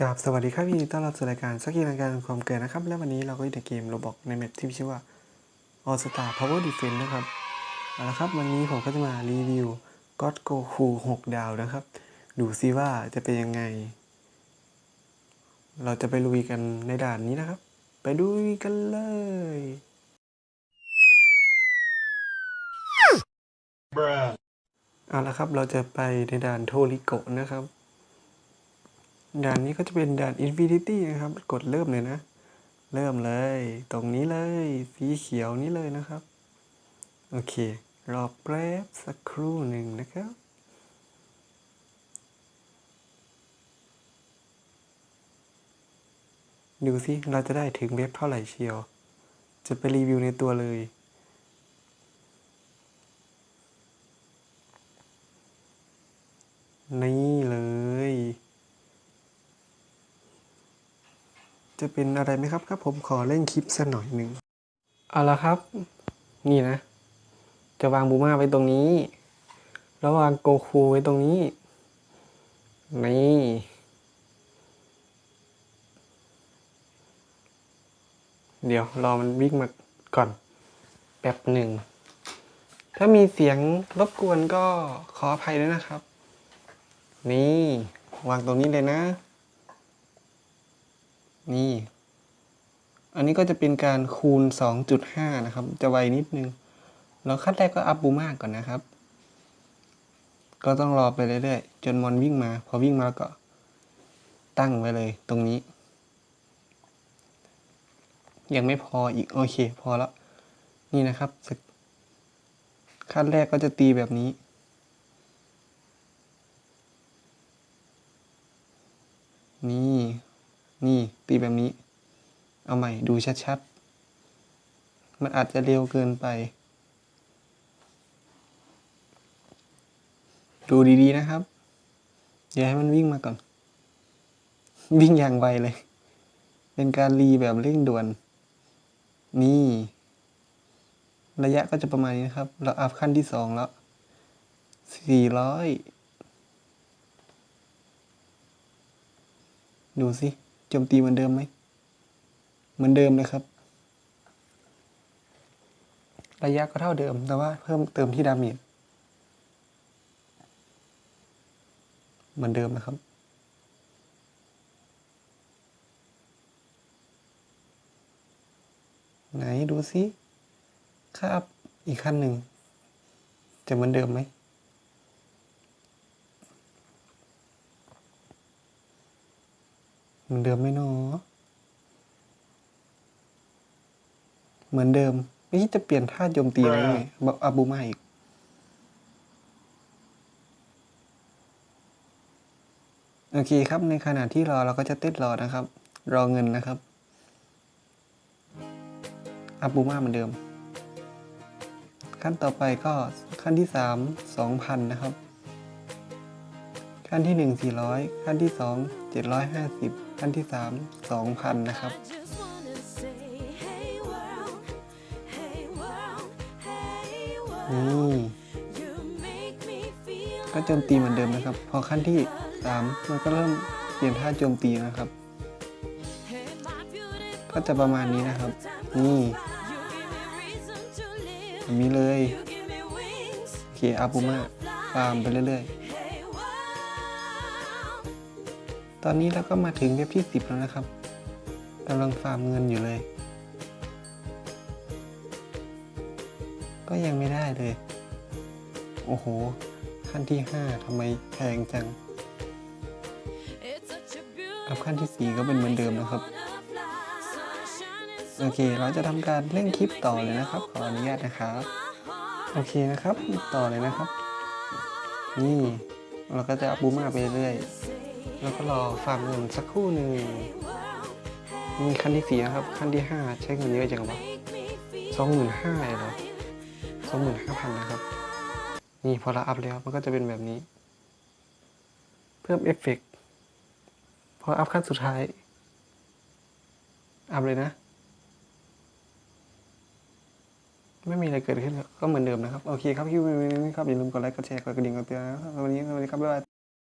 กราบสวัสดีครับยินดีต้อนรับสู่รายการสักกีรายการความเกิดนะครับ และวันนี้เราก็อยู่ในเกมโรบอกในแมปที่มีชื่อว่า All Star Power Defense นะครับเอาละครับ วันนี้ผมก็จะมารีวิว God Goku 6ดาวนะครับ ดูซิว่าจะเป็นยังไง เราจะไปลุยกันในด่านนี้นะครับ ไปดูกันเลยเอาละครับเราจะไปในด่านโทริโกะนะครับ ด่านนี้ก็จะเป็นด่าน Infinity นะครับ กดเริ่มเลยนะ เริ่มเลย ตรงนี้เลย สีเขียวนี้เลยนะครับ โอเค รอแป๊บสักครู่หนึ่งนะครับ ดูสิ เราจะได้ถึงเว็บเท่าไหร่เชียว จะไปรีวิวในตัวเลยนี่เลย จะเป็นอะไรไหมครับครับผมขอเล่นคลิปสักหน่อยหนึ่งเอาละครับ นี่นะ จะวางบูมาไว้ตรงนี้ แล้ววางโกคูไว้ตรงนี้ นี่เดี๋ยวรอมันวิ่งมาก่อนแป๊บหนึ่ง ถ้ามีเสียงรบกวนก็ขออภัยด้วยนะครับ นี่ วางตรงนี้เลยนะ นี่ อันนี้ก็จะเป็นการคูณ 2.5 นะครับ จะไวนิดนึง เราขั้นแรกก็อัพบูมากก่อนนะครับ ก็ต้องรอไปเรื่อยๆ จนมอนวิ่งมา พอวิ่งมาก็ตั้งไว้เลยตรงนี้ ยังไม่พออีก โอเค พอแล้ว นี่นะครับ ขั้นแรกก็จะตีแบบนี้นี่ ตีแบบนี้ เอาใหม่ดูชัดๆ มันอาจจะเร็วเกินไป ดูดีๆนะครับ อย่าให้มันวิ่งมาก่อน วิ่งอย่างไวเลย เป็นการรีแบบเร่งด่วน นี่ ระยะก็จะประมาณนี้นะครับ เราอัพขั้นที่สองแล้วสี่ร้อยดูสิ จมตีเหมือนเดิมไหมเหมือนเดิมเลยครับ ระยะก็เท่าเดิมแต่ว่าเพิ่มเติมที่ดาเมจเหมือนเดิมนะครับไหนดูสิค่าอัพอีกขั้นหนึ่งจะเหมือนเดิมไหม มือนเดิมไหมเนาะเหมือนเดิม ไม่คิดจะเปลี่ยนท่าโจมตีอะไรเลยอาบูมาอีกโอเคครับ ในขณะที่รอเราก็จะติดรอนะครับ รอเงินนะครับอับูมาเหมือนเดิม ขั้นต่อไปก็ขั้นที่สามสองพันนะครับ ขั้นที่หนึ่งสี่ร้อยขั้นที่สองเจ็ดร้อยห้าสิบขั้นที่สามสองพันนะครับ just wanna say, hey world, hey world, hey นี่ world, you make me feel ก็โจมตีเหมือนเดิมนะครับ พอขั้นที่สามมันก็เริ่มเปลี่ยนท่าโจมตีนะครับ hey my beautiful ก็จะประมาณนี้นะครับ นี่ you give me reason to live, แบบนี้เลย you give me wings, โอเคอาบูมาฟาร์มไปเรื่อย hey ตอนนี้เราก็มาถึงเว็บที่ 10 แล้วนะครับกำลังฟาร์มเงินอยู่เลย ก็ยังไม่ได้เลย โอ้โห ขั้นที่ 5ทำไมแพงจัง it's such a อัพ beautiful ขั้นที่ 4 ก็เป็นเหมือนเดิมนะครับ โอเค เราจะทำการเล่นคลิปต่อเลยนะครับ ขออนุญาตนะครับ โอเคนะครับ ต่อเลยนะครับ นี่ เราก็จะอัพบูมาไปเรื่อย แล้วก็รอฟาร์มเงินสักครู่หนึ่งนี่ขั้นที่สี่นะครับ ขั้นที่ห้าใช้เงินเยอะจังวะสองหมื่นห้าเลยเหรอสองหมื่นห้าพันนะครับ นี่พอเราอัพแล้วมันก็จะเป็นแบบนี้ เพิ่มเอฟเฟกต์พออัพขั้นสุดท้าย อัพเลยนะ ไม่มีอะไรเกิดขึ้นก็เหมือนเดิมนะครับ โอเคครับคิวิดีโอนี้ครับ อย่าลืมกดไลค์กดแชร์กดกระดิ่งกดเตือนนะครับวันนี้สวัสดีครับบ๊ายบาย